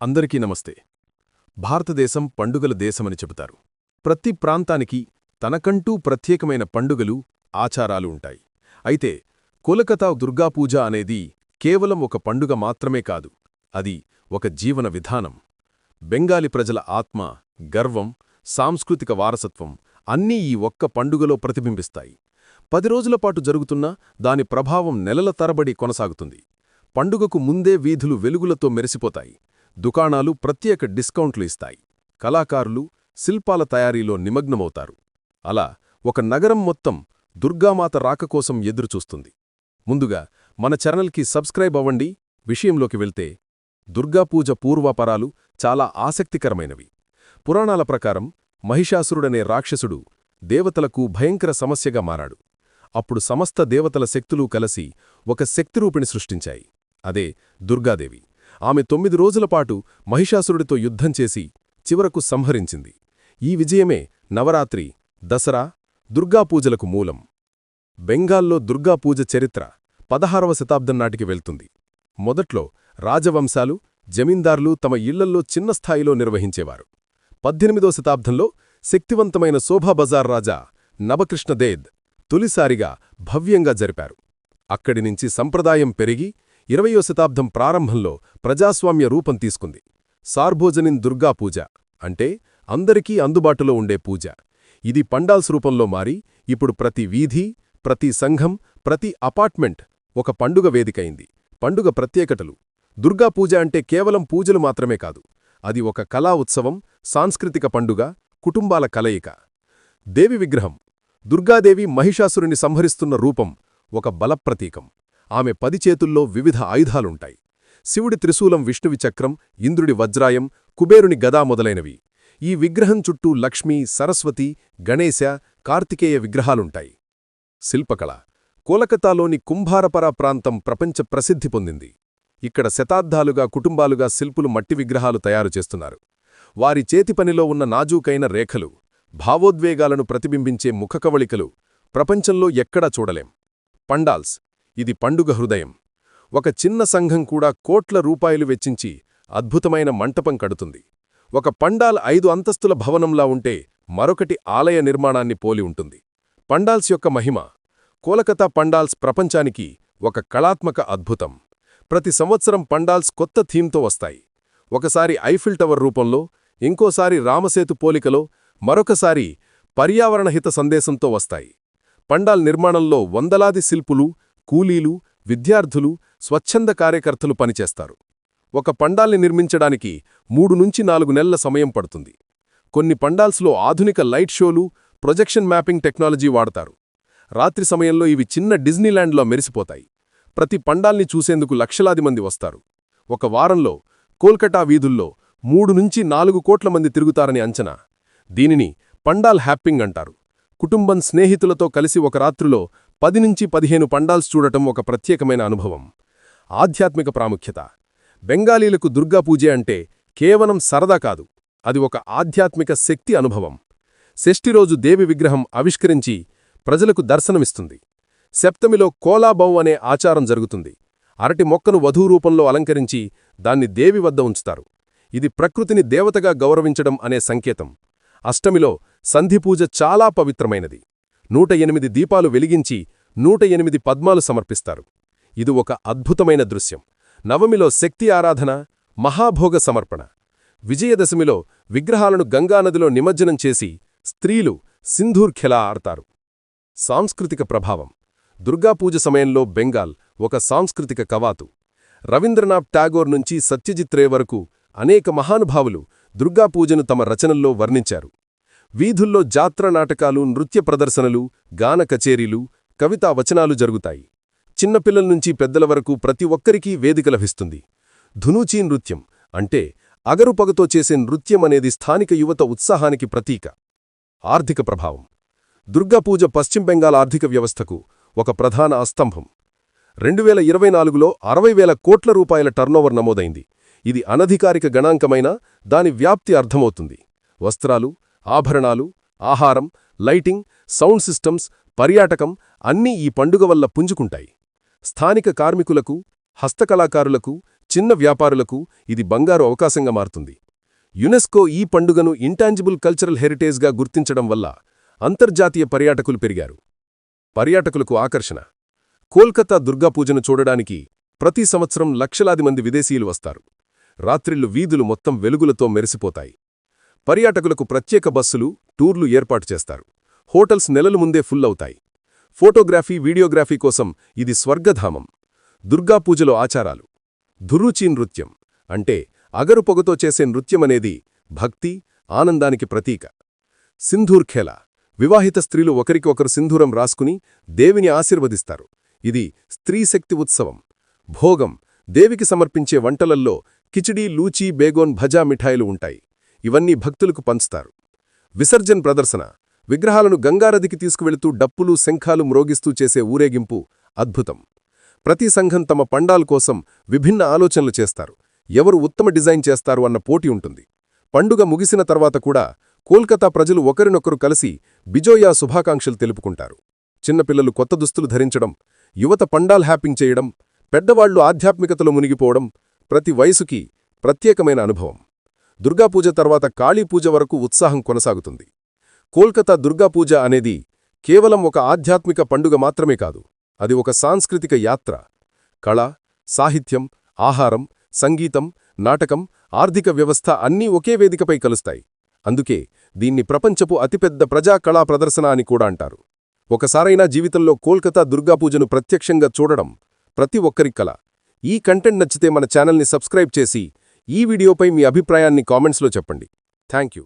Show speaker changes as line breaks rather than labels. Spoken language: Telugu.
అందరికీ నమస్తే. భారతదేశం పండుగల దేశమని చెబుతారు. ప్రతి ప్రాంతానికి తనకంటూ ప్రత్యేకమైన పండుగలు ఆచారాలు ఉంటాయి. అయితే కోలకతా దుర్గాపూజ అనేది కేవలం ఒక పండుగ మాత్రమే కాదు అది ఒక జీవన విధానం. బెంగాలీ ప్రజల ఆత్మ గర్వం సాంస్కృతిక వారసత్వం అన్నీ ఈ ఒక్క పండుగలో ప్రతిబింబిస్తాయి. పది రోజుల పాటు జరుగుతున్న దాని ప్రభావం నెలల తరబడి కొనసాగుతుంది. పండుగకు ముందే వీధులు వెలుగులతో మెరిసిపోతాయి. దుకాణాలు ప్రత్యేక డిస్కౌంట్లు ఇస్తాయి. కళాకారులు శిల్పాల తయారీలో నిమగ్నమవుతారు. అలా ఒక నగరం మొత్తం దుర్గామాత రాక కోసం ఎదురుచూస్తుంది. ముందుగా మన ఛానల్కి సబ్స్క్రైబ్ అవ్వండి. విషయంలోకి వెళ్తే దుర్గాపూజ పూర్వాపరాలు చాలా ఆసక్తికరమైనవి. పురాణాల ప్రకారం మహిషాసురుడనే రాక్షసుడు దేవతలకు భయంకర సమస్యగా మారాడు. అప్పుడు సమస్త దేవతల శక్తులూ కలిసి ఒక శక్తిరూపిణి సృష్టించాయి. అదే దుర్గాదేవి. ఆమె తొమ్మిది రోజులపాటు మహిషాసురుడితో యుద్ధం చేసి చివరకు సంహరించింది. ఈ విజయమే నవరాత్రి దసరా దుర్గాపూజలకు మూలం. బెంగాల్లో దుర్గాపూజ చరిత్ర పదహారవ శతాబ్దం నాటికి వెళ్తుంది. మొదట్లో రాజవంశాలు జమీందార్లు తమ ఇళ్ళల్లో చిన్న స్థాయిలో నిర్వహించేవారు. పద్దెనిమిదో శతాబ్దంలో శక్తివంతమైన శోభాబజార్ రాజా నవకృష్ణదేద్ తొలిసారిగా భవ్యంగా జరిపారు. అక్కడి నుంచి సంప్రదాయం పెరిగి ఇరవయో శతాబ్దం ప్రారంభంలో ప్రజాస్వామ్య రూపం తీసుకుంది. సార్భోజనిన్ దుర్గాపూజ అంటే అందరికీ అందుబాటులో ఉండే పూజ. ఇది పండాల్స్ రూపంలో మారి ఇప్పుడు ప్రతి వీధి ప్రతి సంఘం ప్రతి అపార్ట్మెంట్ ఒక పండుగ వేదికైంది. పండుగ ప్రత్యేకతలు. దుర్గాపూజ అంటే కేవలం పూజలు మాత్రమే కాదు. అది ఒక కళా ఉత్సవం సాంస్కృతిక పండుగ కుటుంబాల కలయిక. దేవి విగ్రహం. దుర్గాదేవి మహిషాసురుని సంహరిస్తున్న రూపం ఒక బలప్రతీకం. ఆమె పది చేతుల్లో వివిధ ఆయుధాలుంటాయి. శివుడి త్రిశూలం విష్ణువి చక్రం ఇంద్రుడి వజ్రాయం కుబేరుని గదా మొదలైనవి. ఈ విగ్రహం చుట్టూ లక్ష్మీ సరస్వతి గణేశ కార్తికేయ విగ్రహాలుంటాయి. శిల్పకళ. కోలకతాలోని కుంభారపర ప్రాంతం ప్రపంచ ప్రసిద్ధి పొందింది. ఇక్కడ శతాబ్దాలుగా కుటుంబాలుగా శిల్పులు మట్టి విగ్రహాలు తయారు చేస్తున్నారు. వారి చేతిపనిలో ఉన్న నాజూకైన రేఖలు భావోద్వేగాలను ప్రతిబింబించే ముఖకవళికలు ప్రపంచంలో ఎక్కడా చూడలేం. పండాల్స్. ఇది పండుగ హృదయం. ఒక చిన్న సంఘం కూడా కోట్ల రూపాయలు వెచ్చించి అద్భుతమైన మంటపం కడుతుంది. ఒక పండాల్ ఐదు అంతస్తుల భవనంలా ఉంటే మరొకటి ఆలయ నిర్మాణాన్ని పోలి ఉంటుంది. పండాల్స్ యొక్క మహిమ కోలకతా పండాల్స్ ప్రపంచానికి ఒక కళాత్మక అద్భుతం. ప్రతి సంవత్సరం పండాల్స్ కొత్త థీమ్తో వస్తాయి. ఒకసారి ఐఫిల్ టవర్ రూపంలో ఇంకోసారి రామసేతు పోలికలో మరొకసారి పర్యావరణహిత సందేశంతో వస్తాయి. పండాల్ నిర్మాణంలో వందలాది శిల్పులు కూలీలు విద్యార్థులు స్వచ్ఛంద కార్యకర్తలు పనిచేస్తారు. ఒక పండాల్ని నిర్మించడానికి మూడు నుంచి నాలుగు నెలల సమయం పడుతుంది. కొన్ని పండాల్స్లో ఆధునిక లైట్ షోలు ప్రొజెక్షన్ మ్యాపింగ్ టెక్నాలజీ వాడతారు. రాత్రి సమయంలో ఇవి చిన్న డిజ్నీల్యాండ్లో మెరిసిపోతాయి. ప్రతి పండాల్ని చూసేందుకు లక్షలాది మంది వస్తారు. ఒక వారంలో కోల్కటా వీధుల్లో మూడు నుంచి నాలుగు కోట్ల మంది తిరుగుతారని అంచనా. దీనిని పండాల్ హ్యాపింగ్ అంటారు. కుటుంబం స్నేహితులతో కలిసి ఒక రాత్రిలో పది నుంచి పదిహేను పండాల్స్ చూడటం ఒక ప్రత్యేకమైన అనుభవం. ఆధ్యాత్మిక ప్రాముఖ్యత. బెంగాలీలకు దుర్గాపూజ అంటే కేవలం సరదా కాదు అది ఒక ఆధ్యాత్మిక శక్తి అనుభవం. షష్ఠిరోజు దేవి విగ్రహం ఆవిష్కరించి ప్రజలకు దర్శనమిస్తుంది. సప్తమిలో కోలాబౌ అనే ఆచారం జరుగుతుంది. అరటి మొక్కను వధూరూపంలో అలంకరించి దాన్ని దేవి వద్ద ఉంచుతారు. ఇది ప్రకృతిని దేవతగా గౌరవించడం అనే సంకేతం. అష్టమిలో సంధిపూజ చాలా పవిత్రమైనది. నూట ఎనిమిది దీపాలు వెలిగించి నూట ఎనిమిది పద్మాలు సమర్పిస్తారు. ఇది ఒక అద్భుతమైన దృశ్యం. నవమిలో శక్తి ఆరాధన మహాభోగ సమర్పణ. విజయదశమిలో విగ్రహాలను గంగానదిలో నిమజ్జనం చేసి స్త్రీలు సింధూర్ఖెలా ఆడతారు సాంస్కృతిక ప్రభావం. దుర్గాపూజ సమయంలో బెంగాల్ ఒక సాంస్కృతిక కవాతు. రవీంద్రనాథ్ ఠాగోర్ నుంచి సత్యజిత్ రే వరకు అనేక మహానుభావులు దుర్గాపూజను తమ రచనల్లో వర్ణించారు. వీధుల్లో జాత్ర నాటకాలు నృత్య ప్రదర్శనలు గాన కచేరీలు కవితా వచనాలు జరుగుతాయి. చిన్నపిల్లల నుంచి పెద్దల వరకు ప్రతి ఒక్కరికీ వేదిక లభిస్తుంది. ధునూచీ నృత్యం అంటే అగరుపగతో చేసే నృత్యం అనేది స్థానిక యువత ఉత్సాహానికి ప్రతీక. ఆర్థిక ప్రభావం దుర్గాపూజ పశ్చిమ బెంగాల్ ఆర్థిక వ్యవస్థకు ఒక ప్రధాన అస్తంభం రెండు వేల ఇరవై నాలుగులో అరవై వేల కోట్ల రూపాయల టర్నోవర్ నమోదైంది. ఇది అనధికారిక గణాంకమైన దాని వ్యాప్తి అర్థమవుతుంది. వస్త్రాలు ఆభరణాలు ఆహారం లైటింగ్ సౌండ్ సిస్టమ్స్ పర్యాటకం అన్నీ ఈ పండుగ వల్ల పుంజుకుంటాయి. స్థానిక కార్మికులకు హస్తకళాకారులకు చిన్న వ్యాపారులకు ఇది బంగారు అవకాశంగా మారుతుంది. యునెస్కో ఈ పండుగను ఇంటాంజిబుల్ కల్చరల్ హెరిటేజ్గా గుర్తించడం వల్ల అంతర్జాతీయ పర్యాటకులు పెరిగారు. పర్యాటకులకు ఆకర్షణ. కోల్కతా దుర్గాపూజను చూడడానికి ప్రతి సంవత్సరం లక్షలాది మంది విదేశీయులు వస్తారు. రాత్రిళ్ళు వీధులు మొత్తం వెలుగులతో మెరిసిపోతాయి. పర్యాటకులకు ప్రత్యేక బస్సులు టూర్లు ఏర్పాటు చేస్తారు. హోటల్స్ నెలల ముందే ఫుల్ అవుతాయి. ఫోటోగ్రఫీ వీడియోగ్రఫీ కోసం ఇది స్వర్గధామం. దుర్గాపూజలో ఆచారాలు. ధురుచి నృత్యం. అంటే అగరు పొగతో చేసే నృత్యమనేది భక్తి ఆనందానికి ప్రతీక. సింధూర్ఖేళ వివాహిత స్త్రీలు ఒకరికి ఒకరు సింధూరం రాసుకుని దేవిని ఆశీర్వదిస్తారు. ఇది స్త్రీశక్తి ఉత్సవం. భోగం. దేవికి సమర్పించే వంటలల్లో కిచిడి లూచీ బేగోన్ భజా మిఠాయిలు ఉంటాయి. ఇవన్నీ భక్తులకు పంచుతారు. విసర్జన్ ప్రదర్శన విగ్రహాలను గంగారదికి తీసుకువెళుతూ డప్పులు శంఖాలు మ్రోగిస్తూ చేసే ఊరేగింపు అద్భుతం. ప్రతి సంఘం తమ పండాల కోసం విభిన్న ఆలోచనలు చేస్తారు. ఎవరు ఉత్తమ డిజైన్ చేస్తారు అన్న పోటీ ఉంటుంది. పండుగ ముగిసిన తర్వాత కూడా కోల్కతా ప్రజలు ఒకరినొకరు కలిసి బిజోయా శుభాకాంక్షలు తెలుపుకుంటారు. చిన్నపిల్లలు కొత్త దుస్తులు ధరించడం యువత పండాల్ హ్యాపింగ్ చేయడం పెద్దవాళ్ళు ఆధ్యాత్మికతలో మునిగిపోవడం ప్రతి వయసుకి ప్రత్యేకమైన అనుభవం. దుర్గాపూజ తర్వాత కాళీపూజ వరకు ఉత్సాహం కొనసాగుతుంది. కోల్కతా దుర్గాపూజ అనేది కేవలం ఒక ఆధ్యాత్మిక పండుగ మాత్రమే కాదు అది ఒక సాంస్కృతిక యాత్ర. కళ సాహిత్యం ఆహారం సంగీతం నాటకం ఆర్థిక వ్యవస్థ అన్నీ ఒకే వేదికపై కలుస్తాయి. అందుకే దీన్ని ప్రపంచపు అతిపెద్ద ప్రజా కళా ప్రదర్శన అని కూడా అంటారు. ఒకసారైనా జీవితంలో కోల్కతా దుర్గాపూజను ప్రత్యక్షంగా చూడడం ప్రతి ఒక్కరి కల. ఈ కంటెంట్ నచ్చితే మన ఛానల్ని సబ్స్క్రైబ్ చేసి ఈ వీడియోపై మీ అభిప్రాయాన్ని కామెంట్స్లో చెప్పండి. Thank you.